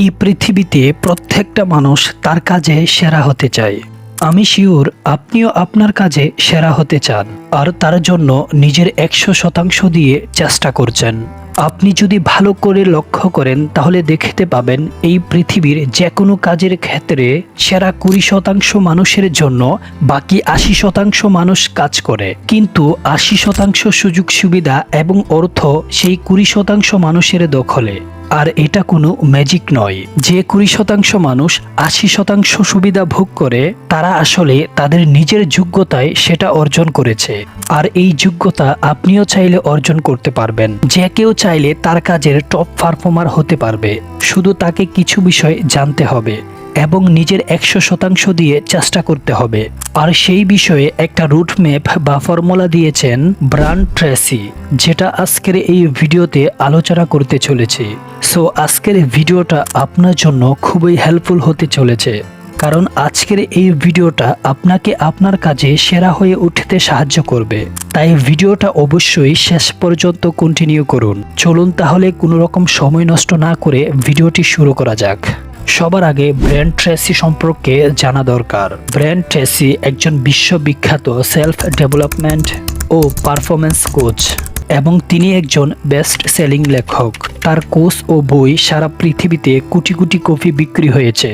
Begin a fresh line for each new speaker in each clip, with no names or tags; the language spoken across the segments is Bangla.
এই পৃথিবীতে প্রত্যেকটা মানুষ তার কাজে সেরা হতে চায়। আমি শিওর আপনিও আপনার কাজে সেরা হতে চান, আর তার জন্য নিজের একশো শতাংশ দিয়ে চেষ্টা করছেন। আপনি যদি ভালো করে লক্ষ্য করেন, তাহলে দেখতে পাবেন এই পৃথিবীর যে কোনো কাজের ক্ষেত্রে সেরা কুড়ি শতাংশ মানুষের জন্য বাকি আশি শতাংশ মানুষ কাজ করে। কিন্তু আশি শতাংশ সুযোগ সুবিধা এবং অর্থ সেই কুড়ি শতাংশ মানুষের দখলে। আর এটা কোনো ম্যাজিক নয়। যে কুড়ি শতাংশ মানুষ আশি শতাংশ সুবিধা ভোগ করে, তারা আসলে তাদের নিজের যোগ্যতায় সেটা অর্জন করেছে। আর এই যোগ্যতা আপনিও চাইলে অর্জন করতে পারবেন। যে কেউ চাইলে তার কাজের টপ পারফর্মার হতে পারবে। শুধু তাকে কিছু বিষয় জানতে হবে। এবং নিজের একশো শতাংশ দিয়ে চেষ্টা করতে হবে। আর সেই বিষয়ে একটা রুট ম্যাপ বা ফর্মুলা দিয়েছেন ব্রান ট্রেসি, যেটা আজকের এই ভিডিওতে আলোচনা করতে চলেছে। সো আজকের ভিডিওটা আপনার জন্য খুবই হেল্পফুল হতে চলেছে। কারণ আজকের এই ভিডিওটা আপনাকে আপনার কাজে সেরা হয়ে উঠতে সাহায্য করবে। তাই ভিডিওটা অবশ্যই শেষ পর্যন্ত কন্টিনিউ করুন। চলুন তাহলে কোনো রকম সময় নষ্ট না করে ভিডিওটি শুরু করা যাক। সবার আগে ব্র্যান্ড ট্রেসি সম্পর্কে জানা দরকার। ব্র্যান্ড ট্রেসি একজন বিশ্ববিখ্যাত সেলফ ডেভেলপমেন্ট ও পারফরমেন্স কোচ এবং তিনি একজন বেস্ট সেলিং লেখক। তার কোর্স ও বই সারা পৃথিবীতে কোটি কোটি কপি বিক্রি হয়েছে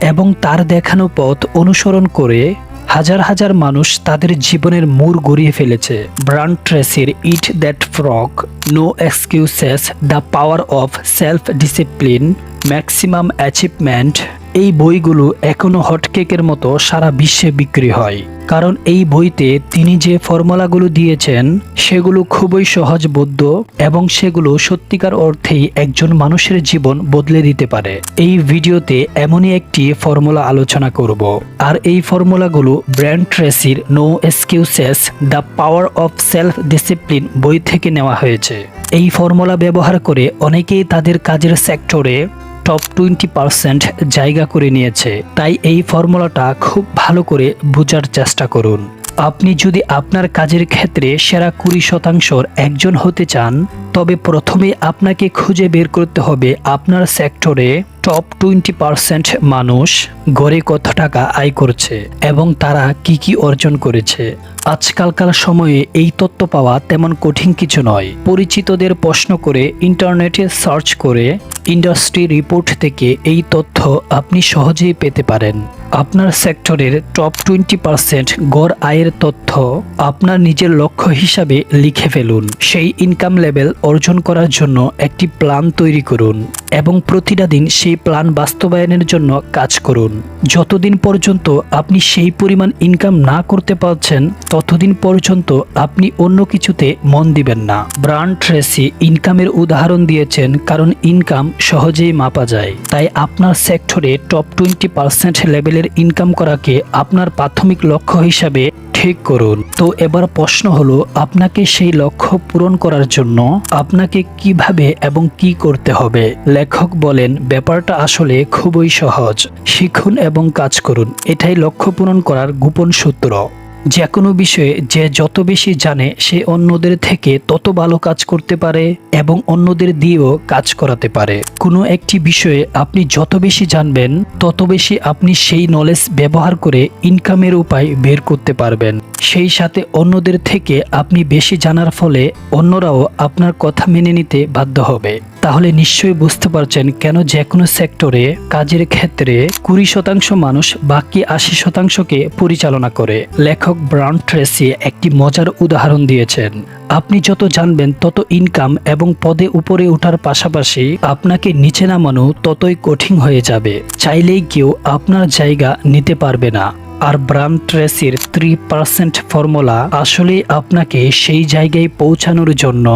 এবং তার দেখানো পথ অনুসরণ করে হাজার হাজার মানুষ তাদের জীবনের মূর গড়িয়ে ফেলেছে। Brian ট্রেসির eat that frog no excuses the power of self discipline maximum achievement এই বইগুলো এখনও হটকেকের মতো সারা বিশ্বে বিক্রি হয়। কারণ এই বইতে তিনি যে ফর্মুলাগুলো দিয়েছেন, সেগুলো খুবই সহজ সহজবোধ্য এবং সেগুলো সত্যিকার অর্থেই একজন মানুষের জীবন বদলে দিতে পারে। এই ভিডিওতে এমনই একটি ফর্মুলা আলোচনা করব। আর এই ফর্মুলাগুলো Brian ট্রেসির no excuses, the power of self discipline বই থেকে নেওয়া হয়েছে। এই ফর্মুলা ব্যবহার করে অনেকেই তাদের কাজের সেক্টরে টপ টোয়েন্টি পার্সেন্ট জায়গা করে নিয়েছে। তাই এই ফর্মুলাটা খুব ভালো করে বোঝার চেষ্টা করুন। আপনি যদি আপনার কাজের ক্ষেত্রে সেরা কুড়ি শতাংশর একজন হতে চান, তবে প্রথমে আপনাকে খুঁজে বের করতে হবে আপনার সেক্টরে টপ টোয়েন্টি পার্সেন্ট মানুষ গড়ে কত টাকা আয় করছে এবং তারা কি কি অর্জন করেছে। আজকালকার সময়ে এই তথ্য পাওয়া তেমন কঠিন কিছু নয়। পরিচিতদের প্রশ্ন করে ইন্টারনেটে সার্চ করে ইন্ডাস্ট্রি রিপোর্ট থেকে এই তথ্য আপনি সহজেই পেতে পারেন। আপনার সেক্টরের টপ টোয়েন্টি পার্সেন্ট গড় আয়ের তথ্য আপনার নিজের লক্ষ্য হিসাবে লিখে ফেলুন। সেই ইনকাম লেভেল অর্জন করার জন্য একটি প্ল্যান তৈরি করুন এবং প্রতিটা দিন সেই প্ল্যান বাস্তবায়নের জন্য কাজ করুন। যতদিন পর্যন্ত আপনি সেই পরিমাণ ইনকাম না করতে পারছেন, ততদিন পর্যন্ত আপনি অন্য কিছুতে মন দিবেন না। ব্রান্ড ট্রেসি ইনকামের উদাহরণ দিয়েছেন, কারণ ইনকাম সহজেই মাপা যায়। তাই আপনার সেক্টরে টপ টোয়েন্টি পার্সেন্ট লেভেলের ইনকাম করাকে আপনার প্রাথমিক লক্ষ্য হিসাবে ঠিক করুন। তো এবার প্রশ্ন হলো, আপনাকে সেই লক্ষ্য পূরণ করার জন্য আপনাকে কীভাবে এবং কি করতে হবে? লেখক বলেন, ব্যাপারটা আসলে খুবই সহজ। শিখুন এবং কাজ করুন। এটাই লক্ষ্য পূরণ করার গোপন সূত্র। যে কোনো বিষয়ে যে যত বেশি জানে, সে অন্যদের থেকে তত ভালো কাজ করতে পারে এবং অন্যদের দিয়েও কাজ করাতে পারে। কোনো একটি বিষয়ে আপনি যত বেশি জানবেন, তত বেশি আপনি সেই নলেজ ব্যবহার করে ইনকামের উপায় বের করতে পারবেন। সেই সাথে অন্যদের থেকে আপনি বেশি জানার ফলে অন্যরাও আপনার কথা মেনে নিতে বাধ্য হবে। তাহলে নিশ্চয়ই বুঝতে পারছেন কেন যে কোনো সেক্টরে কাজের ক্ষেত্রে কুড়ি শতাংশ মানুষ বাকি আশি শতাংশকে পরিচালনা করে। লেখক ব্রাউন ট্রেসি একটি মজার উদাহরণ দিয়েছেন। আপনি যত জানবেন তত ইনকাম এবং পদে উপরে ওঠার পাশাপাশি আপনাকে নিচে নামানো ততই কঠিন হয়ে যাবে। চাইলেই কেউ আপনার জায়গা নিতে পারবে না। আর ব্রাম ট্রেসির থ্রি পার্সেন্ট ফর্মুলা আসলেই আপনাকে সেই জায়গায় পৌঁছানোর জন্য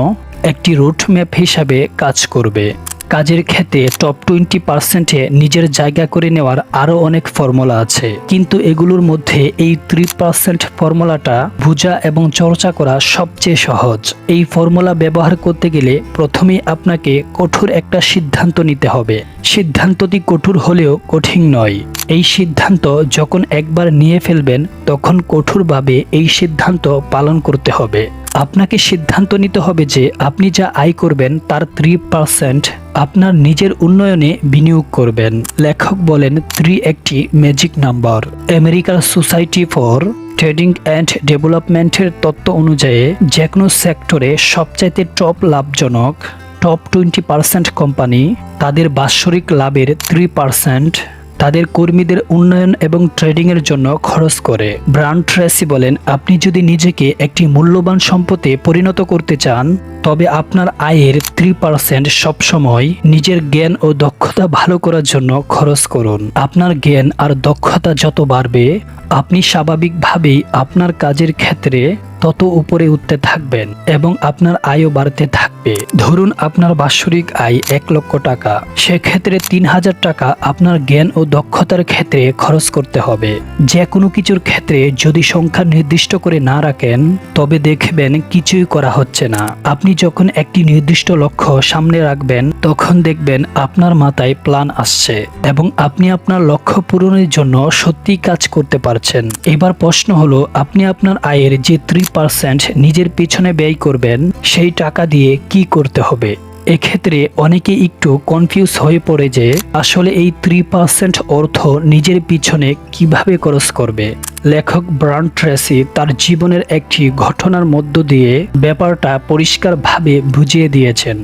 একটি রুট ম্যাপ হিসাবে কাজ করবে। কাজের ক্ষেত্রে টপ টোয়েন্টি পার্সেন্টে নিজের জায়গা করে নেওয়ার আরও অনেক ফর্মুলা আছে। কিন্তু এগুলোর মধ্যে এই থ্রি পার্সেন্ট ফর্মুলাটা বোঝা এবং চর্চা করা সবচেয়ে সহজ। এই ফর্মুলা ব্যবহার করতে গেলে প্রথমেই আপনাকে কঠোর একটা সিদ্ধান্ত নিতে হবে। সিদ্ধান্তটি কঠোর হলেও কঠিন নয়। এই সিদ্ধান্ত যখন একবার নিয়ে ফেলবেন, তখন কঠোরভাবে এই সিদ্ধান্ত পালন করতে হবে। আপনাকে সিদ্ধান্ত নিতে হবে যে আপনি যা আয় করবেন তার থ্রি পার্সেন্ট আপনার নিজের উন্নয়নে বিনিয়োগ করবেন। লেখক বলেন থ্রি একটি ম্যাজিক নাম্বার আমেরিকার সোসাইটি ফর ট্রেডিং অ্যান্ড ডেভেলপমেন্টের তত্ত্ব অনুযায়ী, যে কোনো সেক্টরে সবচাইতে টপ লাভজনক টপ টোয়েন্টি পার্সেন্ট কোম্পানি তাদের বাৎসরিক লাভের থ্রি পার্সেন্ট তাদের কর্মীদের উন্নয়ন এবং ট্রেডিংয়ের জন্য খরচ করে। ব্রান্ড ট্রেসি বলেন, আপনি যদি নিজেকে একটি মূল্যবান সম্পদে পরিণত করতে চান, তবে আপনার আয়ের থ্রি পার্সেন্ট সবসময় নিজের জ্ঞান ও দক্ষতা ভালো করার জন্য খরচ করুন। আপনার জ্ঞান আর দক্ষতা যত বাড়বে, আপনি স্বাভাবিকভাবেই আপনার কাজের ক্ষেত্রে তত উপরে উঠতে থাকবেন এবং আপনার আয়ও বাড়তে থাকবে। ধরুন আপনার বাৎসরিক আয় এক লক্ষ টাকা। সেক্ষেত্রে তিন হাজার টাকা আপনার জ্ঞান ও দক্ষতার ক্ষেত্রে খরচ করতে হবে। যে কোনো কিছুর ক্ষেত্রে যদি সংখ্যা নির্দিষ্ট করে না রাখেন, তবে দেখবেন কিছুই করা হচ্ছে না। আপনি যখন একটি নির্দিষ্ট লক্ষ্য সামনে রাখবেন, তখন দেখবেন আপনার মাথায় প্ল্যান আসছে এবং আপনি আপনার লক্ষ্য পূরণের জন্য সত্যি কাজ করতে পারছেন। এবার প্রশ্ন হলো, আপনি আপনার আয়ের যে থ্রি পার্সেন্ট নিজের পিছনে ব্যয় করবেন, সেই টাকা দিয়ে কি করতে হবে? এক্ষেত্রে অনেকে একটু কনফিউজ হয়ে পড়ে যে, আসলে এই থ্রি পার্সেন্ট অর্থ নিজের পিছনে কীভাবে খরচ করবে? লেখক ব্রান ট্রেসি তার জীবনের একটি ঘটনার মধ্য দিয়ে ব্যাপারটা পরিষ্কারভাবে বুঝিয়ে দিয়েছেন।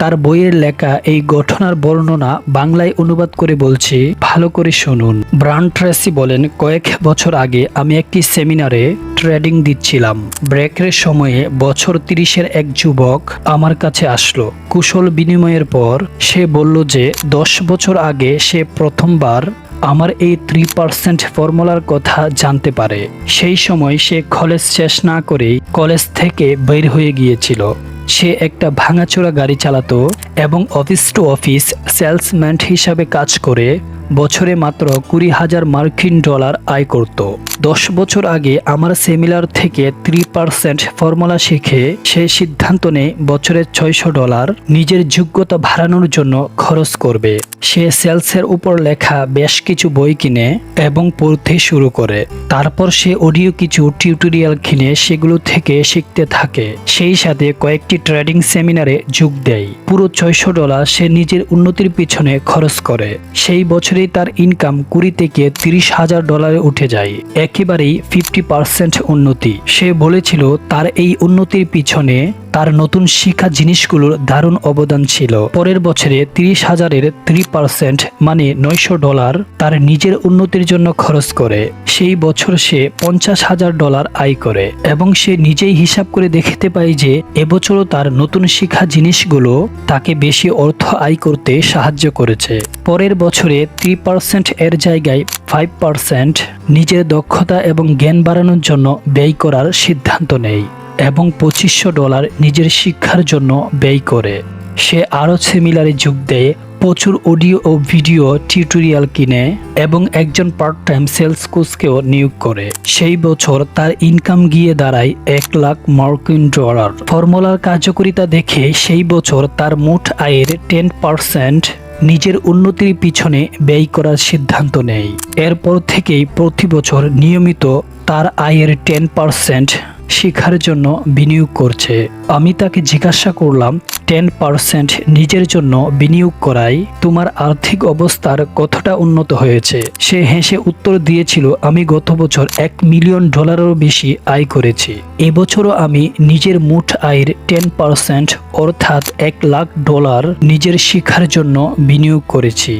তার বইয়ের লেখা এই ঘটনার বর্ণনা বাংলায় অনুবাদ করে বলছি, ভালো করে শুনুন। ব্রান ট্রেসি বলেন, কয়েক বছর আগে আমি একটি সেমিনারে ট্রেডিং দিচ্ছিলাম। ব্রেকের সময়ে বছর তিরিশের এক যুবক আমার কাছে আসলো। কুশল বিনিময়ের পর সে বলল যে, দশ বছর আগে সে প্রথমবার আমার এই থ্রি পার্সেন্ট ফর্মুলার কথা জানতে পারে। সেই সময় সে কলেজ শেষ না করেই কলেজ থেকে বের হয়ে গিয়েছিল। সে একটা ভাঙাচোরা গাড়ি চালাতো এবং অফিস টু অফিস সেলসম্যান হিসাবে কাজ করে বছরে মাত্র কুড়ি হাজার মার্কিন ডলার আয় করত। দশ বছর আগে আমার সেমিলার থেকে থ্রি পার্সেন্ট ফর্মুলা শিখে সে সিদ্ধান্ত নেয় বছরে ছয়শো ডলার নিজের যোগ্যতা বাড়ানোর জন্য খরচ করবে। সে সেলসের উপর লেখা বেশ কিছু বই কিনে এবং পড়তে শুরু করে। তারপর সে অডিও কিছু টিউটোরিয়াল কিনে সেগুলো থেকে শিখতে থাকে। সেই সাথে কয়েকটি ট্রেডিং সেমিনারে যোগ দেয়। পুরো ছয়শো ডলার সে নিজের উন্নতির পিছনে খরচ করে। সেই বছরেই তার ইনকাম কুড়ি থেকে তিরিশ হাজার ডলারে উঠে যায়। একেবারেই ফিফটি পার্সেন্ট উন্নতি। সে বলেছিল, তার এই উন্নতির পিছনে তার নতুন শিক্ষা জিনিসগুলোর দারুণ অবদান ছিল। পরের বছরে তিরিশ হাজারের থ্রি পার্সেন্ট মানে নয়শো ডলার, তার নিজের উন্নতির জন্য খরচ করে। সেই বছর সে পঞ্চাশ হাজার ডলার আয় করে এবং সে নিজেই হিসাব করে দেখতে পায় যে, এবছরও তার নতুন শিক্ষা জিনিসগুলো তাকে বেশি অর্থ আয় করতে সাহায্য করেছে। পরের বছরে থ্রি পার্সেন্ট এর জায়গায় ফাইভ পার্সেন্ট নিজের দক্ষতা এবং জ্ঞান বাড়ানোর জন্য ব্যয় করার সিদ্ধান্ত নেয় এবং পঁচিশশো ডলার নিজের শিক্ষার জন্য ব্যয় করে। সে আরও সেমিলারে যোগ দেয় প্রচুর অডিও ও ভিডিও টিউটোরিয়াল কিনে এবং একজন পার্ট টাইম সেলস কোচকেও নিয়োগ করে। সেই বছর তার ইনকাম গিয়ে দাঁড়ায় এক লাখ মার্কিন ডলার। ফর্মুলার কার্যকারিতা দেখে সেই বছর তার মোট আয়ের টেন পার্সেন্ট নিজের উন্নতির পিছনে ব্যয় করার সিদ্ধান্ত নেয়। এরপর থেকেই প্রতি বছর নিয়মিত তার আয়ের টেন পার্সেন্ট শিক্ষার জন্য বিনিয়োগ করছে। আমি তাকে জিজ্ঞাসা করলাম, টেন পার্সেন্ট নিজের জন্য বিনিয়োগ করাই তোমার আর্থিক অবস্থার কতটা উন্নত হয়েছে? সে হেসে উত্তর দিয়েছিল, আমি গত বছর এক মিলিয়ন ডলারেরও বেশি আয় করেছি। এবছরও আমি নিজের মোট আয়ের টেন পার্সেন্ট, অর্থাৎ এক লাখ ডলার নিজের শিক্ষার জন্য বিনিয়োগ করেছি।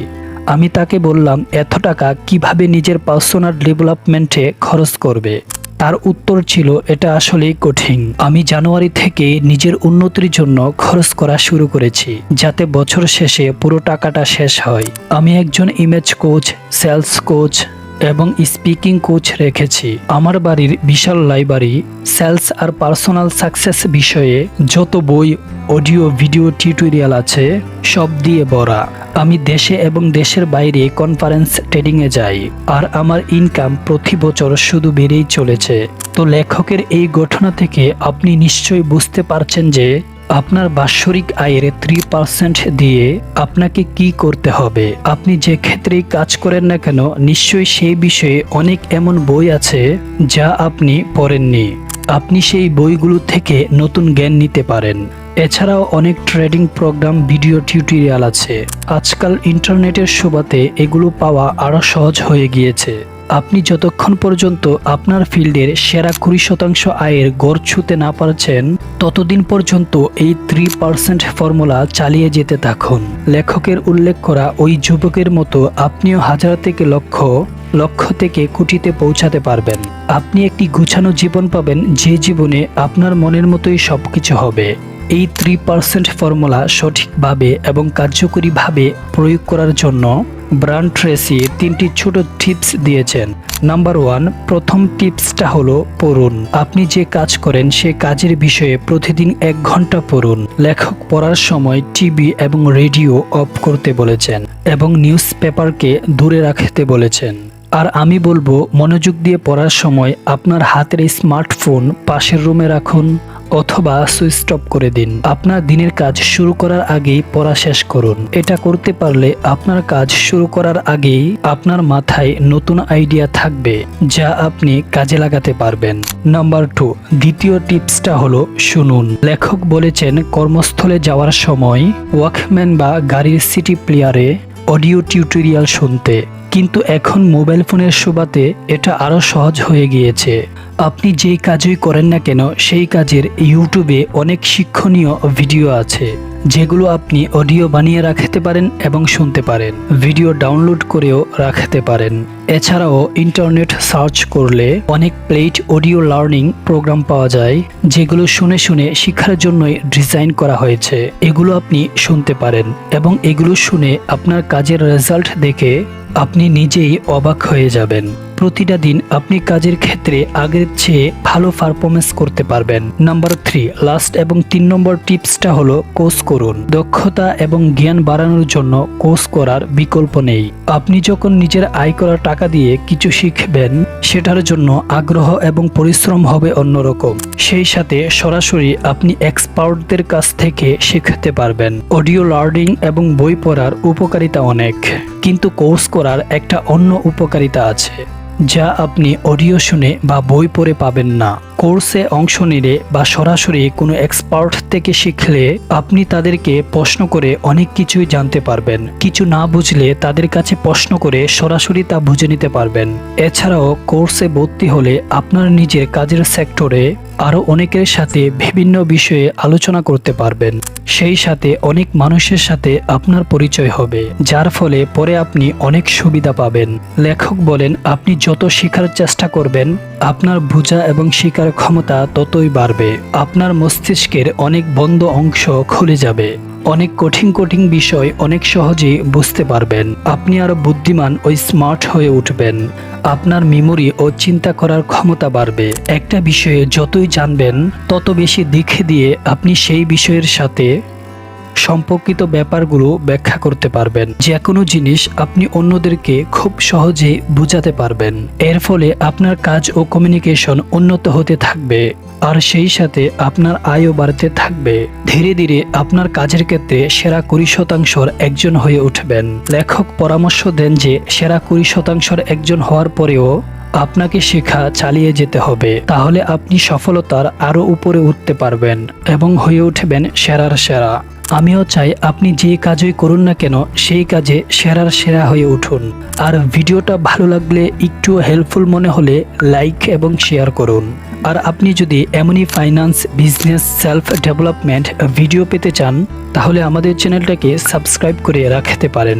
আমি তাকে বললাম, এত টাকা কীভাবে নিজের পার্সোনাল ডেভেলপমেন্টে খরচ করবে? তার উত্তর ছিল, এটা আসলেই কঠিন। আমি জানুয়ারি থেকে নিজের উন্নতির জন্য খরচ করা শুরু করেছি, যাতে বছর শেষে পুরো টাকাটা শেষ হয়। আমি একজন ইমেজ কোচ সেলস কোচ এবং স্পিকিং কোচ রেখেছি। আমার বাড়ির বিশাল লাইব্রেরি সেলস আর পার্সোনাল সাকসেস বিষয়ে যত বই অডিও ভিডিও টিউটোরিয়াল আছে, সব দিয়ে ভরা। আমি দেশে এবং দেশের বাইরে কনফারেন্স ট্রেডিংয়ে যাই, আর আমার ইনকাম প্রতি বছর শুধু বেড়েই চলেছে। তো লেখকের এই ঘটনা থেকে আপনি নিশ্চয়ই বুঝতে পারছেন যে আপনার বাৎসরিক আয়ের থ্রি পার্সেন্ট দিয়ে আপনাকে কি করতে হবে? আপনি যে ক্ষেত্রেই কাজ করেন না কেন, নিশ্চয়ই সেই বিষয়ে অনেক এমন বই আছে যা আপনি পড়েননি। আপনি সেই বইগুলো থেকে নতুন জ্ঞান নিতে পারেন। এছাড়াও অনেক ট্রেডিং প্রোগ্রাম, ভিডিও টিউটোরিয়াল আছে। আজকাল ইন্টারনেটের সুবাদে এগুলো পাওয়া আরও সহজ হয়ে গিয়েছে। আপনি যতক্ষণ পর্যন্ত আপনার ফিল্ডের সেরা কুড়ি শতাংশ আয়ের গড় ছুতে না পারছেন, ততদিন পর্যন্ত এই থ্রি পার্সেন্ট ফর্মুলা চালিয়ে যেতে থাকুন। লেখকের উল্লেখ করা ওই যুবকের মতো আপনিও হাজার থেকে লক্ষ লক্ষ্য থেকে কুটিতে পৌঁছাতে পারবেন। আপনি একটি গুছানো জীবন পাবেন যে জীবনে আপনার মনের মতোই সবকিছু হবে। এই থ্রি পার্সেন্ট ফর্মুলা সঠিকভাবে এবং কার্যকরীভাবে প্রয়োগ করার জন্য ব্রান্ড ট্রেসি তিনটি ছোট টিপস দিয়েছেন। নাম্বার ওয়ান প্রথম টিপসটা হলো পড়ুন। আপনি যে কাজ করেন সে কাজের বিষয়ে প্রতিদিন এক ঘণ্টা পড়ুন। লেখক পড়ার সময় টিভি এবং রেডিও অফ করতে বলেছেন এবং নিউজ পেপারকে দূরে রাখতে বলেছেন। আর আমি বলব, মনোযোগ দিয়ে পড়ার সময় আপনার হাতের স্মার্টফোন পাশের রুমে রাখুন অথবা সুইচ অফ করে দিন। আপনার দিনের কাজ শুরু করার আগেই পড়া শেষ করুন। এটা করতে পারলে আপনার কাজ শুরু করার আগেই আপনার মাথায় নতুন আইডিয়া থাকবে যা আপনি কাজে লাগাতে পারবেন। নাম্বার টু, দ্বিতীয় টিপসটা হলো শুনুন। লেখক বলেছেন, কর্মস্থলে যাওয়ার সময় ওয়াকম্যান বা গাড়ির সিটি প্লেয়ারে অডিও টিউটোরিয়াল শুনতে। কিন্তু এখন মোবাইল ফোনের সুবাদে এটা আরও সহজ হয়ে গিয়েছে। আপনি যেই কাজই করেন না কেন, সেই কাজের ইউটিউবে অনেক শিক্ষণীয় ভিডিও আছে, যেগুলো আপনি অডিও বানিয়ে রাখতে পারেন এবং শুনতে পারেন, ভিডিও ডাউনলোড করেও রাখতে পারেন। এছাড়াও ইন্টারনেট সার্চ করলে অনেক প্লেট অডিও লার্নিং প্রোগ্রাম পাওয়া যায়, যেগুলো শুনে শুনে শিক্ষার জন্যই ডিজাইন করা হয়েছে। এগুলো আপনি শুনতে পারেন এবং এগুলো শুনে আপনার কাজের রেজাল্ট দেখে আপনি নিজেই অবাক হয়ে যাবেন। প্রতিটা দিন আপনি কাজের ক্ষেত্রে আগের চেয়ে ভালো পারফরমেন্স করতে পারবেন। নাম্বার থ্রি লাস্ট এবং তিন নম্বর টিপসটা হলো কোর্স করুন। দক্ষতা এবং জ্ঞান বাড়ানোর জন্য কোর্স করার বিকল্প নেই। আপনি যখন নিজের আয় করা টাকা দিয়ে কিছু শিখবেন, সেটার জন্য আগ্রহ এবং পরিশ্রম হবে অন্যরকম। সেই সাথে সরাসরি আপনি এক্সপার্টদের কাছ থেকে শিখতে পারবেন। অডিও লার্নিং এবং বই পড়ার উপকারিতা অনেক। কিন্তু কোর্স করার একটা অন্য উপকারিতা আছে, যা আপনি অডিও শুনে বা বই পড়ে পাবেন না। কোর্সে অংশ নিলে বা সরাসরি কোনো এক্সপার্ট থেকে শিখলে আপনি তাদেরকে প্রশ্ন করে অনেক কিছুই জানতে পারবেন। কিছু না বুঝলে তাদের কাছে প্রশ্ন করে সরাসরি তা বুঝে নিতে পারবেন। এছাড়াও কোর্সে ভর্তি হলে আপনার নিজের কাজের সেক্টরে আরও অনেকের সাথে বিভিন্ন বিষয়ে আলোচনা করতে পারবেন। সেই সাথে অনেক মানুষের সাথে আপনার পরিচয় হবে, যার ফলে পরে আপনি অনেক সুবিধা পাবেন। লেখক বলেন, আপনি যত শেখার চেষ্টা করবেন, আপনার বোঝা এবং শিকার ক্ষমতা ততই বাড়বে। আপনার মস্তিষ্কের অনেক বন্ধ অংশ খুলে যাবে। অনেক কঠিন কঠিন বিষয় অনেক সহজেই বুঝতে পারবেন। আপনি আরও বুদ্ধিমান ও স্মার্ট হয়ে উঠবেন। আপনার মেমোরি ও চিন্তা করার ক্ষমতা বাড়বে। একটা বিষয়ে যতই জানবেন, তত বেশি দিকে দিয়ে আপনি সেই বিষয়ের সাথে সম্পর্কিত ব্যাপারগুলো ব্যাখ্যা করতে পারবেন। যে কোনো জিনিস আপনি অন্যদেরকে খুব সহজে বোঝাতে পারবেন। এর ফলে আপনার কাজ ও কমিউনিকেশন উন্নত হতে থাকবে, আর সেই সাথে আপনার আয়ও বাড়তে থাকবে। ধীরে ধীরে আপনার কাজের ক্ষেত্রে সেরা কুড়ি শতাংশর একজন হয়ে উঠবেন। লেখক পরামর্শ দেন যে, সেরা কুড়ি শতাংশর একজন হওয়ার পরেও আপনাকে শেখা চালিয়ে যেতে হবে। তাহলে আপনি সফলতার আরও উপরে উঠতে পারবেন এবং হয়ে উঠবেন সেরার সেরা। আমিও চাই আপনি যে কাজই করুন না কেন, সেই কাজে সেরার সেরা হয়ে উঠুন। আর ভিডিওটা ভালো লাগলে একটু হেল্পফুল মনে হলে লাইক এবং শেয়ার করুন। আর আপনি যদি এমনই finance business self development video পেতে চান, তাহলে আমাদের চ্যানেলটাকে সাবস্ক্রাইব করে রাখতে পারেন।